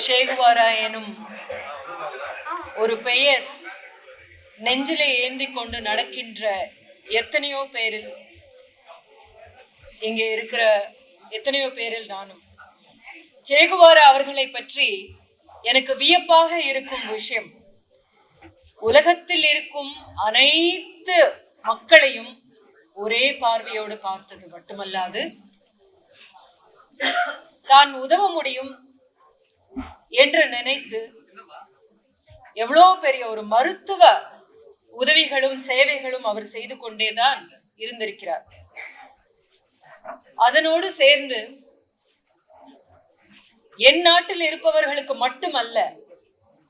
Che Guevara எனும் ஒரு பெயர் நெஞ்சிலே ஏந்தி கொண்டு நடக்கின்ற எத்தனையோ பேரில் இங்கே இருக்கிற எத்தனையோ பேரில் நானும். சேகுவாரா அவர்களை பற்றி எனக்கு வியப்பாக இருக்கும் விஷயம் உலகத்தில் இருக்கும் அனைத்து மக்களையும் ஒரே பார்வையோடு பார்த்தது மட்டுமல்லாது தான் உதவ முடியும் என்று நினைத்து எவ்வளோ பெரிய ஒரு மருத்துவ உதவிகளும் சேவைகளும் அவர் செய்து கொண்டேதான் இருந்திருக்கிறார். அதனோடு சேர்ந்து என் நாட்டில் இருப்பவர்களுக்கு மட்டுமல்ல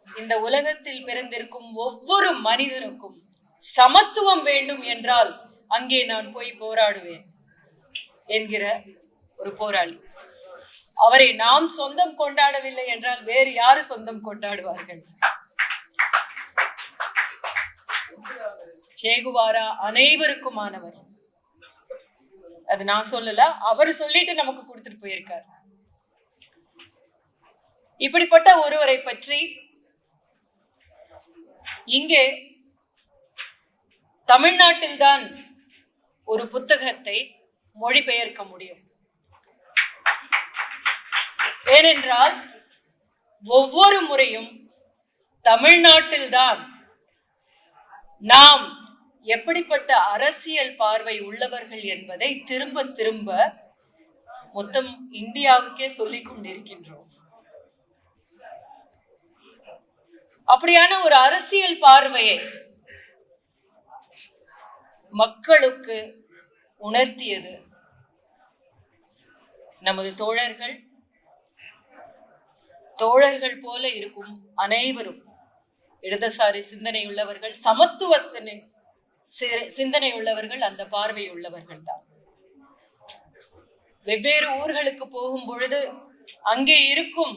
இந்த உலகத்தில் பிறந்திருக்கும் ஒவ்வொரு மனிதனுக்கும் சமத்துவம் வேண்டும் என்றால் அங்கே நான் போய் போராடுவேன் என்கிற ஒரு போராளி. அவரை நாம் சொந்தம் கொண்டாடவில்லை என்றால் வேறு யாரு சொந்தம் கொண்டாடுவார்கள்? சேகுவாரா அனைவருக்குமானவர். அது நான் சொல்லல அவர் சொல்லிட்டு நமக்கு கொடுத்துட்டு போயிருக்கார். இப்படிப்பட்ட ஒருவரை பற்றி இங்கே தமிழ்நாட்டில்தான் ஒரு புத்தகத்தை மொழிபெயர்க்க முடியும். ஏனென்றால் ஒவ்வொரு முறையும் தமிழ்நாட்டில்தான் நாம் எப்படிப்பட்ட அரசியல் பார்வை உள்ளவர்கள் என்பதை திரும்ப திரும்ப மொத்தம் இந்தியாவுக்கே சொல்லிக் கொண்டிருக்கின்றோம். அப்படியான ஒரு அரசியல் பார்வையை மக்களுக்கு உணர்த்தியது நமது தோழர்கள் தோழர்கள் போல இருக்கும் அனைவரும். இடதுசாரி சிந்தனை உள்ளவர்கள் சமத்துவத்தின் சி- சிந்தனை உள்ளவர்கள் அந்த பார்வை உள்ளவர்கள் தான் வெவ்வேறு ஊர்களுக்கு போகும் பொழுது அங்கே இருக்கும்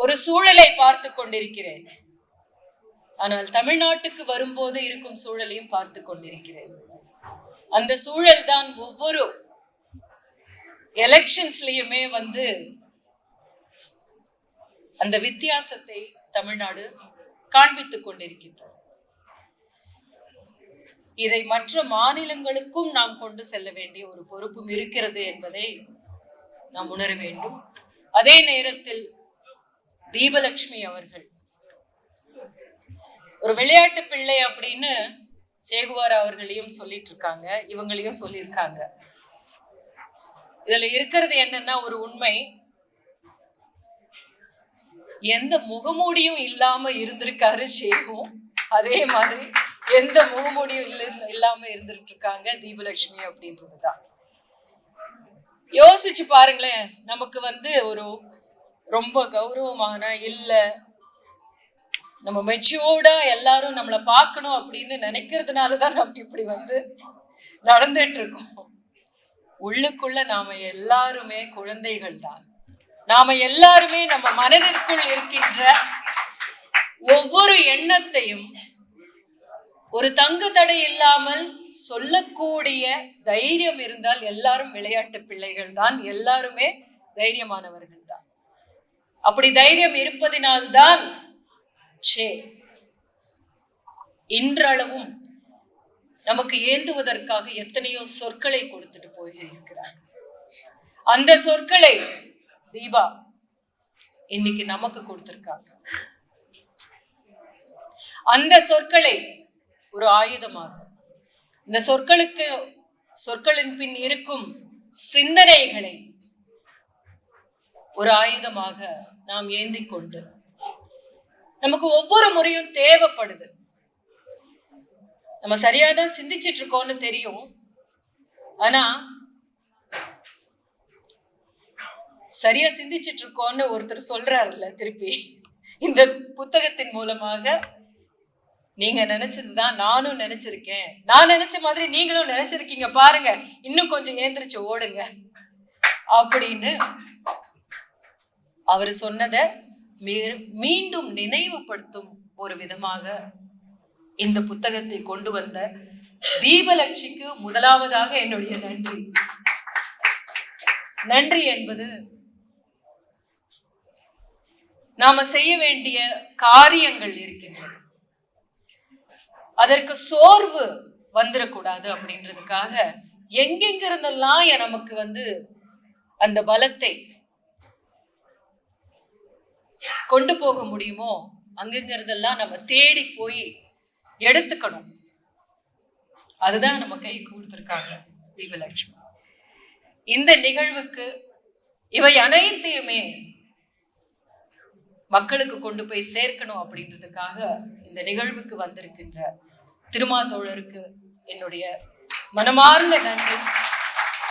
ஒரு சூழலை பார்த்து கொண்டிருக்கிறேன். ஆனால் தமிழ்நாட்டுக்கு வரும்போது இருக்கும் சூழலையும் பார்த்து கொண்டிருக்கிறேன். அந்த சூழல் தான் ஒவ்வொரு எலெக்ஷன்ஸ்லயுமே வந்து அந்த வித்தியாசத்தை தமிழ்நாடு காண்பித்துக் கொண்டிருக்கின்றது. இதை மற்ற மாநிலங்களுக்கும் நாம் கொண்டு செல்ல வேண்டிய ஒரு பொறுப்பும் இருக்கிறது என்பதை நாம் உணர வேண்டும். அதே நேரத்தில் தீபலட்சுமி அவர்கள் ஒரு விளையாட்டு பிள்ளை அப்படின்னு சேகுவார் அவர்களையும் சொல்லிட்டு இருக்காங்க இவங்களையும் சொல்லியிருக்காங்க. இதுல இருக்கிறது என்னன்னா ஒரு உண்மை எந்த முகமூடியும் இல்லாம இருந்திருக்காரு ஷேகும் அதே மாதிரி எந்த முகமூடியும் இல்ல இல்லாம இருந்துட்டு இருக்காங்க தீபலட்சுமி அப்படின்றதுதான். யோசிச்சு பாருங்களேன் நமக்கு வந்து ஒரு ரொம்ப கௌரவமான இல்லை நம்ம மெச்சூர்டா எல்லாரும் நம்மளை பார்க்கணும் அப்படின்னு நினைக்கிறதுனால தான் நம்ம இப்படி வந்து நடந்துட்டு இருக்கோம். உள்ளுக்குள்ள நாம எல்லாருமே குழந்தைகள் தான் நாம எல்லாருமே நம்ம மனதிற்குள் இருக்கின்ற ஒவ்வொரு எண்ணத்தையும் ஒரு தங்கு தடை இல்லாமல் சொல்லக்கூடிய தைரியம் இருந்தால் எல்லாரும் விளையாட்டு பிள்ளைகள் தான். எல்லாருமே தைரியமானவர்கள் தான். அப்படி தைரியம் இருப்பதினால்தான் சே இன்றளவும் நமக்கு ஏந்துவதற்காக எத்தனையோ சொற்களை கொடுத்துட்டு போயிருக்கிறார் அந்த சொற்களை தீபா இன்னைக்கு நமக்கு கொடுத்திருக்காங்க. அந்த சொற்களை ஒரு ஆயுதமாக இந்த சொற்களுக்கு சொற்களின் பின் இருக்கும் சிந்தனைகளை ஒரு ஆயுதமாக நாம் ஏந்தி கொண்டு நமக்கு ஒவ்வொரு முறையும் தேவைப்படுது. நம்ம சரியாதான் சிந்திச்சிட்டு இருக்கோம்னு தெரியும். ஆனா சரியா சிந்திச்சிட்டு இருக்கோம்னு ஒருத்தர் சொல்றாருல்ல திருப்பி. இந்த புத்தகத்தின் மூலமாக நீங்க நினைச்சதுதான் நானும் நினைச்சிருக்கேன். நான் நினைச்ச மாதிரி நீங்களும் நினைச்சிருக்கீங்க பாருங்க. இன்னும் கொஞ்சம் ஏந்திரிச்சு ஓடுங்க. அப்படின்னு அவர் சொன்னதை மீண்டும் நினைவுபடுத்தும் ஒரு விதமாக இந்த புத்தகத்தை கொண்டு வந்த தீபலட்சிக்கு முதலாவதாக என்னுடைய நன்றி. நன்றி என்பது நாம செய்ய வேண்டிய காரியங்கள் இருக்கின்றன. அதற்கு சோர்வு வந்துடக்கூடாது அப்படின்றதுக்காக எங்கெங்கிருந்தெல்லாம் நமக்கு வந்து அந்த பலத்தை கொண்டு போக முடியுமோ அங்கங்கிறதெல்லாம் நம்ம தேடி போய் எடுத்துக்கணும். அதுதான் நம்ம கை கொடுத்துருக்காங்க தீபலட்சுமி இந்த நிகழ்வுக்கு இவை அனைத்தையுமே மக்களுக்கு கொண்டு போய் சேர்க்கணும் அப்படின்றதுக்காக இந்த நிகழ்வுக்கு வந்திருக்கின்ற திருமாத்தோழருக்கு என்னுடைய மனமார்ந்த நன்றி.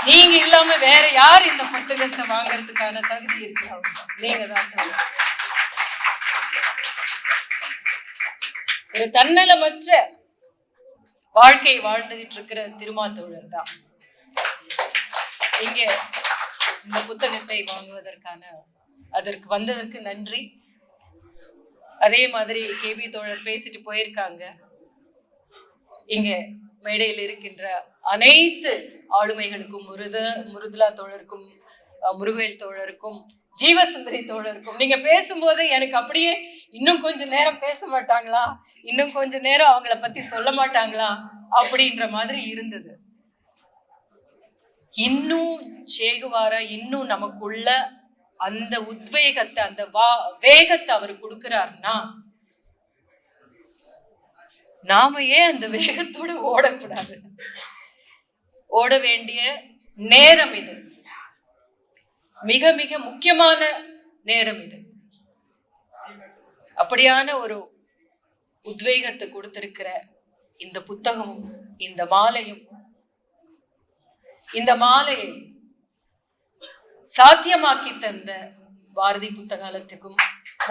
நீங்க இல்லாம வேற யார் இந்த புத்தகத்தை வாங்குறதுக்கான தகுதி இருக்கிறாங்க? நீங்க தான் ஒரு தன்னலமற்ற வாழ்க்கை வாழ்ந்துகிட்டு இருக்கிற திருமாத்தோழர் தான். இங்க இந்த புத்தகத்தை வாங்குவதற்கான அதற்கு வந்ததற்கு நன்றி. அதே மாதிரி கேபி தோழர் பேசிட்டு போயிருக்காங்க. இங்க மேடையில் இருக்கின்ற அனைத்து ஆளுமைகளுக்கும் முருத முருதுலா தோழருக்கும் முருகவேல் தோழருக்கும் ஜீவசுந்தரி தோழருக்கும் நீங்க பேசும்போது எனக்கு அப்படியே இன்னும் கொஞ்ச நேரம் பேச மாட்டாங்களா? இன்னும் கொஞ்ச நேரம் அவங்கள பத்தி சொல்ல மாட்டாங்களா? அப்படின்ற மாதிரி இருந்தது. இன்னும் சேகுவார இன்னும் நமக்குள்ள அந்த உத்வேகத்தை அந்த வா வேகத்தை அவர் கொடுக்கிறாருன்னா நாம ஏன் அந்த வேகத்தோட ஓடக்கூடாது? ஓட வேண்டிய நேரம் இது. மிக மிக முக்கியமான நேரம் இது. அப்படியான ஒரு உத்வேகத்தை கொடுத்திருக்கிற இந்த புத்தகமும் இந்த மாலையும் இந்த மாலையை சாத்தியமாக்கி தந்த பாரதி புத்தகாலத்துக்கும்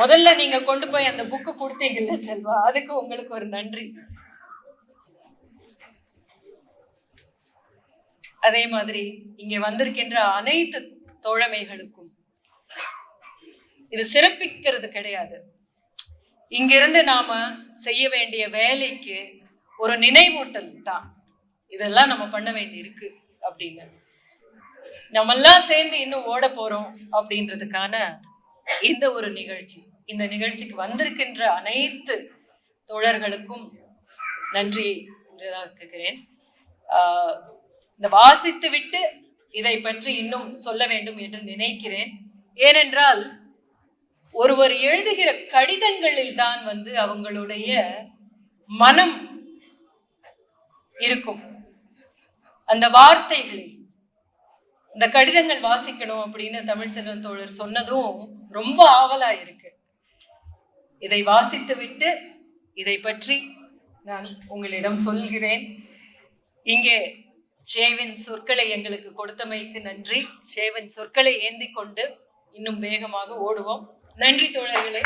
முதல்ல நீங்க கொண்டு போய் அந்த புக்கு கொடுத்தீங்கல்ல செல்வா அதுக்கு உங்களுக்கு ஒரு நன்றி. அதே மாதிரி இங்க வந்திருக்கின்ற அனைத்து தோழமைகளுக்கும் இது சிறப்பிக்கிறது கிடையாது. இங்கிருந்து நாம செய்ய வேண்டிய வேலைக்கு ஒரு நினைவூட்டல் தான். இதெல்லாம் நம்ம பண்ண வேண்டி இருக்கு அப்படின்னு. நம்மெல்லாம் சேர்ந்து இன்னும் ஓட போறோம் அப்படின்றதுக்கான இந்த ஒரு நிகழ்ச்சி. இந்த நிகழ்ச்சிக்கு வந்திருக்கின்ற அனைத்து தோழர்களுக்கும் நன்றி கேட்கிறேன். ஆஹ் இந்த வாசித்து விட்டு இதை பற்றி இன்னும் சொல்ல வேண்டும் என்று நினைக்கிறேன். ஏனென்றால் ஒருவர் எழுதுகிற கடிதங்களில் தான் வந்து அவங்களுடைய மனம் இருக்கும். அந்த வார்த்தைகளில் இந்த கடிதங்கள் வாசிக்கணும் அப்படின்னு தமிழ் செல்வன் தோழர் சொன்னதும் ரொம்ப ஆவலா இருக்கு இதை வாசித்து விட்டு இதை பற்றி நான் உங்களிடம் சொல்கிறேன். இங்கே ஷேவின் சொற்களை எங்களுக்கு கொடுத்தமைக்கு நன்றி. ஷேவின் சொற்களை ஏந்தி கொண்டு இன்னும் வேகமாக ஓடுவோம். நன்றி தோழர்களே.